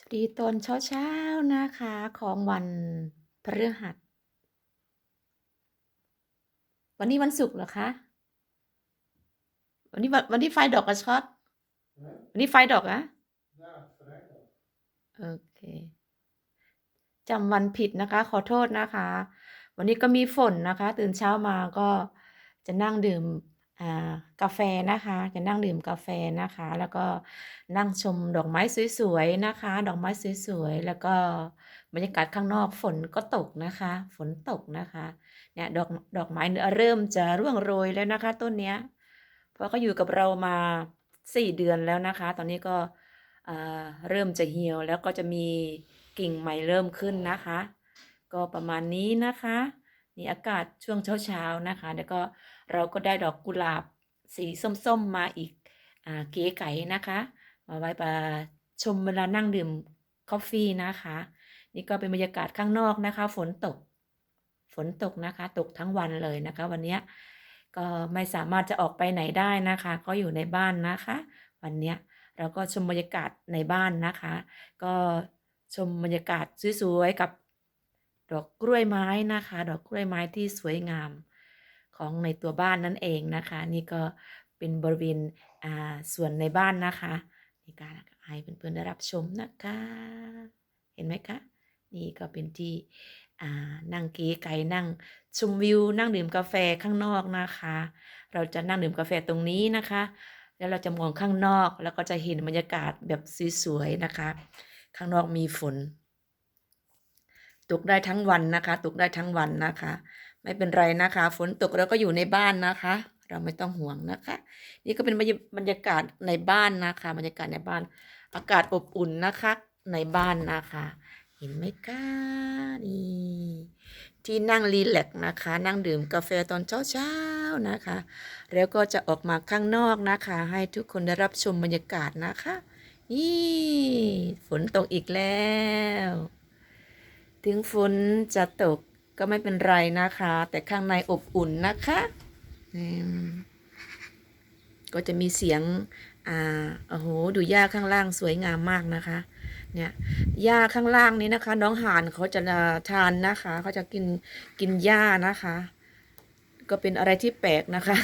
สวัสดีตอนเช้าๆนะคะของวันพฤหัส วันนี้วันศุกร์เหรอคะ วันนี้วันนี้ไฟดอกกับช็อตวันนี้ไฟดอกอะโอเคจำวันผิดนะคะ ขอโทษนะคะ วันนี้ก็มีฝนนะคะ ตื่นเช้ามาก็จะนั่งดื่ม กาแฟนะคะจะนั่งดื่มกาแฟนะคะ แล้วก็นั่งชมดอกไม้สวยๆนะคะ ดอกไม้สวยๆแล้วก็บรรยากาศข้างนอกฝนก็ตกนะคะ ฝนตกนะคะเนี่ยดอกดอกไม้เริ่มจะร่วงโรยแล้วนะคะ ต้นเนี้ยเพราะเขาอยู่กับเรามาสี่เดือนแล้วนะคะ ตอนนี้ก็เริ่มจะเหี่ยวแล้วก็จะมีกิ่งใหม่เริ่มขึ้นนะคะ ก็ประมาณนี้นะคะ นี่อากาศช่วงเช้าๆนะคะ แล้วก็เราก็ได้ดอกกุหลาบสีส้มๆมาอีกอเก๋ไก๋นะคะมาไว้ประชมเวลานั่งดื่มกาแฟนะคะ นี่ก็เป็นบรรยากาศข้างนอกนะคะ ฝนตก ฝนตกนะคะ ตกทั้งวันเลยนะคะ วันนี้ก็ไม่สามารถจะออกไปไหนได้นะคะ ก็อยู่ในบ้านนะคะ วันนี้เราก็ชมบรรยากาศในบ้านนะคะ ก็ชมบรรยากาศสวยๆกับ ดอกกล้วยไม้นะคะ ดอกกล้วยไม้ที่สวยงามของในตัวบ้านนั่นเองนะคะ นี่ก็เป็นบริเวณอ่าส่วนในบ้านนะคะนี่การให้เพื่อนๆได้รับชมนะคะ เห็นไหมคะ นี่ก็เป็นที่อ่านั่งเก๋ไก่นั่งชมวิว นั่งดื่มกาแฟข้างนอกนะคะ เราจะนั่งดื่มกาแฟตรงนี้นะคะ แล้วเราจะมองข้างนอกแล้วก็จะเห็นบรรยากาศแบบสวยๆนะคะ ข้างนอกมีฝน ตกได้ทั้งวันนะคะ ตกได้ทั้งวันนะคะ ไม่เป็นไรนะคะ ฝนตกเราก็อยู่ในบ้านนะคะ เราไม่ต้องห่วงนะคะ นี่ก็เป็นบรรยากาศในบ้านนะคะ บรรยากาศในบ้าน อากาศอบอุ่นนะคะในบ้านนะคะ เห็นไหมคะนี่ที่นั่งรีแลกซ์นะคะ นั่งดื่มกาแฟตอนเช้าๆนะคะ แล้วก็จะออกมาข้างนอกนะคะ ให้ทุกคนได้รับชมบรรยากาศนะคะนี่ฝนตกอีกแล้ว ถึงฝนจะตกก็ไม่เป็นไรนะคะ แต่ข้างในอบอุ่นนะคะก็จะมีเสียง อ่าโอ้โห ดูหญ้าข้างล่างสวยงามมากนะคะ เนี่ยหญ้าข้างล่างนี้นะคะ น้องห่านเขาจะทานนะคะ เขาจะกินกินหญ้านะคะ ก็เป็นอะไรที่แปลกนะคะ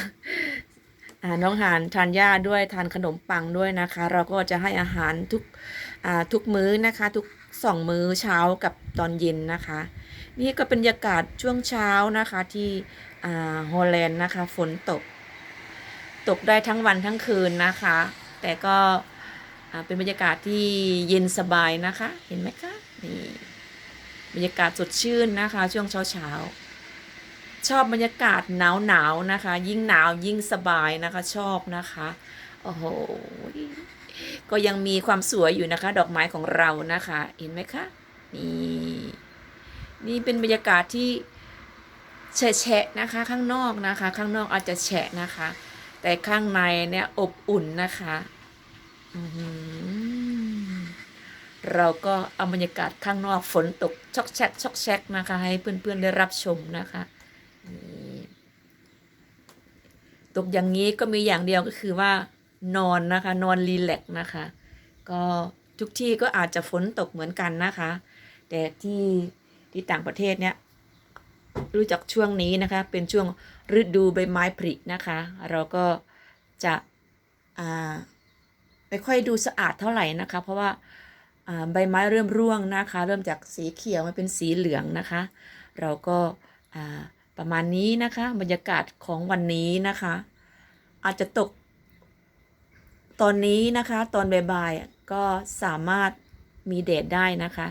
อ่าน้องห่านทานหญ้าด้วยทานขนมปังด้วยนะคะ เราก็จะให้อาหารทุกทุกมื้อนะคะ ทุก สองมื้อเช้ากับตอนเย็นนะคะ นี่ก็เป็นบรรยากาศช่วงเช้านะคะที่ฮอลแลนด์นะคะฝนตก ตกได้ทั้งวันทั้งคืนนะคะ แต่ก็เป็นบรรยากาศที่เย็นสบายนะคะ เห็นไหมคะนี่บรรยากาศสดชื่นนะคะ ช่วงเช้าเช้าชอบบรรยากาศหนาวหนาวนะคะ ยิ่งหนาวยิ่งสบายนะคะชอบนะคะ โอ้โห ก็ยังมีความสวยอยู่นะคะ ดอกไม้ของเรานะคะ เห็นไหมคะนี่นี่เป็นบรรยากาศที่แฉะนะคะ ข้างนอกนะคะ ข้างนอกอาจจะแฉะนะคะ แต่ข้างในเนี่ยอบอุ่นนะคะอื้อหือเราก็เอาบรรยากาศข้างนอกฝนตกช็อกแชกช็อกแชกนะคะ ให้เพื่อนๆได้รับชมนะคะตกอย่างนี้ก็มีอย่างเดียวก็คือว่า นอนนะคะนอนรีแลกซ์นะคะ ก็ทุกที่ก็อาจจะฝนตกเหมือนกันนะคะ แต่ที่ที่ต่างประเทศเนี่ยรู้จักช่วงนี้นะคะ เป็นช่วงฤดูใบไม้ผลินะคะ เราก็จะอ่าไม่ค่อยดูสะอาดเท่าไหร่นะคะ เพราะว่าอ่าใบไม้เริ่มร่วงนะคะ เริ่มจากสีเขียวมาเป็นสีเหลืองนะคะ เราก็อ่าประมาณนี้นะคะ บรรยากาศของวันนี้นะคะ อาจจะตก ตอนนี้นะคะตอนบ่ายๆก็สามารถมีแดดได้นะคะ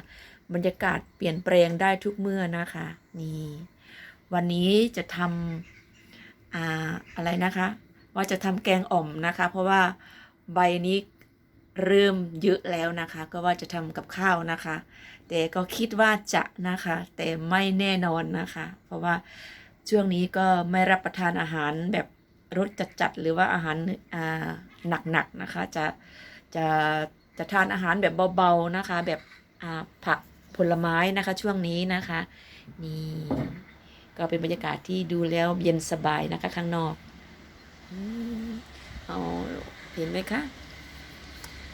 บรรยากาศเปลี่ยนแปลงได้ทุกเมื่อนะคะนี่วันนี้จะทำอ่าอะไรนะคะ ว่าจะทำแกงอ่อมนะคะ เพราะว่าใบนี้เริ่มเยอะแล้วนะคะ ก็ว่าจะทำกับข้าวนะคะ แต่ก็คิดว่าจะนะคะ แต่ไม่แน่นอนนะคะ เพราะว่าช่วงนี้ก็ไม่รับประทานอาหารแบบรสจัดๆหรือว่าอาหารอ่า หนักๆนะคะ จะจะจะทานอาหารแบบเบาๆนะคะ แบบผักผลไม้นะคะช่วงนี้นะคะนี่ก็เป็นบรรยากาศที่ดูแล้วเย็นสบายนะคะข้างนอกอเอาเห็นไหมคะ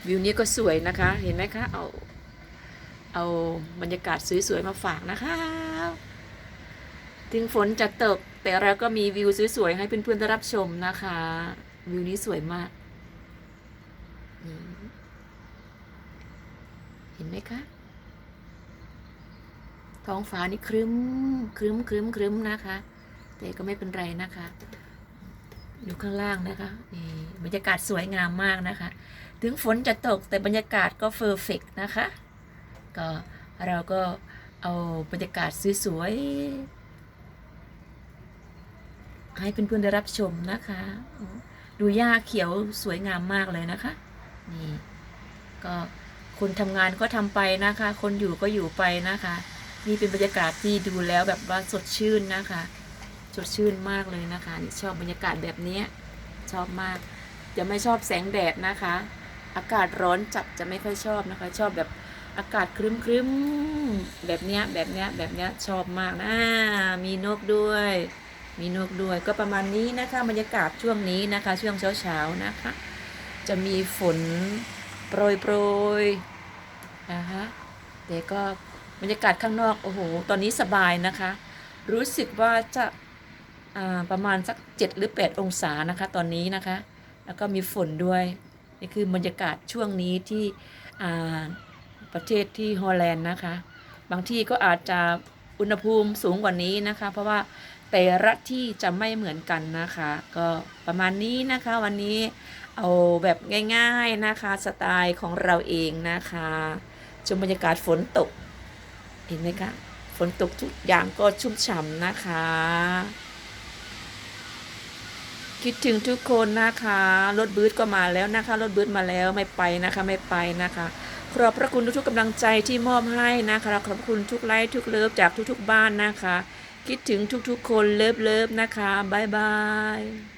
วิวนี้ก็สวยนะคะ เห็นไหมคะเอาเอาบรรยากาศสวยๆมาฝากนะคะ ถึงฝนจะตกแต่เราก็มีวิวสวยๆให้เพื่อนๆได้รับชมนะคะ วิวนี้สวยมาก นี่เห็นไหมคะ ท้องฟ้านี่ครึ้มครึ้มครึ้มครึ้มนะคะ แต่ก็ไม่เป็นไรนะคะอยู่ข้างล่างนะคะนี่บรรยากาศสวยงามมากนะคะ ถึงฝนจะตกแต่บรรยากาศก็เฟอร์เฟกนะคะ ก็เราก็เอาบรรยากาศสวยๆให้เพื่อนๆได้รับชมนะคะ ดูหญ้าเขียวสวยงามมากเลยนะคะ นี่ก็คนทำงานก็ทำไปนะคะ คนอยู่ก็อยู่ไปนะคะ นี่เป็นบรรยากาศที่ดูแล้วแบบว่าสดชื่นนะคะ สดชื่นมากเลยนะคะนี่ชอบบรรยากาศแบบนี้ชอบมาก จะไม่ชอบแสงแดดนะคะ อากาศร้อนจัดจะไม่ค่อยชอบนะคะ ชอบแบบอากาศครึ้มครึ้มแบบเนี้ยแบบเนี้ยแบบเนี้ยชอบมากนะมีนกด้วย มีนกด้วยก็ประมาณนี้นะคะ บรรยากาศช่วงนี้นะคะ ช่วงเช้าๆนะคะ จะมีฝนโปรยโปรยนะคะแต่ก็บรรยากาศข้างนอกโอ้โห ตอนนี้สบายนะคะ รู้สึกว่าจะาประมาณสัก 7 หรือ 8 องศานะคะ ตอนนี้นะคะ แล้วก็มีฝนด้วยนี่คือบรรยากาศช่วงนี้ที่ประเทศที่ฮอลแลนด์นะคะ บางที่ก็อาจจะอุณหภูมิสูงกว่านี้นะคะ เพราะว่าแต่ละที่จะไม่เหมือนกันนะคะ ก็ประมาณนี้นะคะวันนี้ เอาแบบง่าย ๆนะคะ สไตล์ของเราเองนะคะชมบรรยากาศฝนตก เห็นไหมคะ ฝนตกทุกอย่างก็ชุ่มฉ่ำนะคะ คิดถึงทุกคนนะคะ รถบืดก็มาแล้วนะคะ รถบืดมาแล้วไม่ไปนะคะไม่ไปนะคะขอบพระคุณทุกๆกำลังใจที่มอบให้นะคะขอบคุณทุกไลค์ทุกเลิฟจากทุกๆบ้านนะคะ คิดถึงทุกๆคนเลิฟเลิฟนะคะ บ๊ายบาย